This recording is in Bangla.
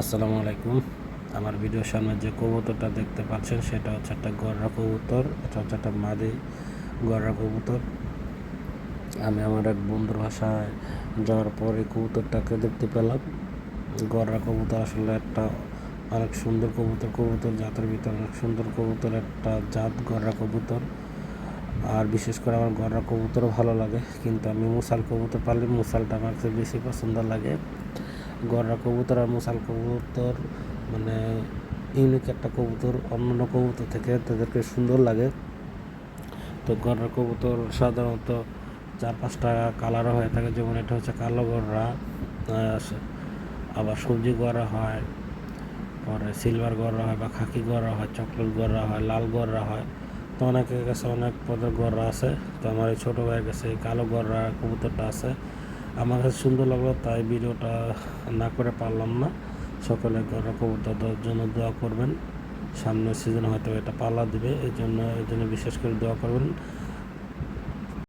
আসসালামু আলাইকুম। আমার ভিডিওর সামনে যে কবুতরটা দেখতে পাচ্ছেন, সেটা হচ্ছে একটা গররা কবুতর, এটা হচ্ছে একটা মাদি গররা কবুতর। আমি আমার এক বন্ধুর বাসায় যাওয়ার পর কবুতরটাকে দেখতে পেলাম। গররা কবুতর আসলে একটা অনেক সুন্দর কবুতর কবুতর জাতের ভিতরে অনেক সুন্দর কবুতর, একটা জাত গররা কবুতর। আর বিশেষ করে আমার গররা কবুতরও ভালো লাগে, কিন্তু আমি মুসাল কবুতর পারলে মুসালটা আমার বেশি পছন্দ লাগে। গররা কবুতর আর মুসাল কবুতর মানে ইউনিক একটা কবুতর, অন্যান্য কবুতর থেকে তাদেরকে সুন্দর লাগে। তো গররা কবুতর সাধারণত চার পাঁচটা কালারও হয়ে থাকে, যেমন এটা হচ্ছে কালো গররা আবার সবজি গররা হয়, পরে সিলভার গররা হয় বা খাকি গররা হয় চকলেট গররা হয়, লাল গররা হয়। তো অনেকের কাছে অনেক পদের গররা আছে। তো আমার এই ছোটো ভাইয়ের কাছে এই কালো গররা কবুতরটা আছে। আমার কাছে সুন্দর লাগল, তাই ভিডিওটা না করে পারলাম না। সকলে গররা কবুতরদের জন্য দোয়া করবেন। সামনের সিজনে হয়তো এটা পাল্লা দিবে এই জন্য এই জন্য বিশেষ করে দোয়া করবেন।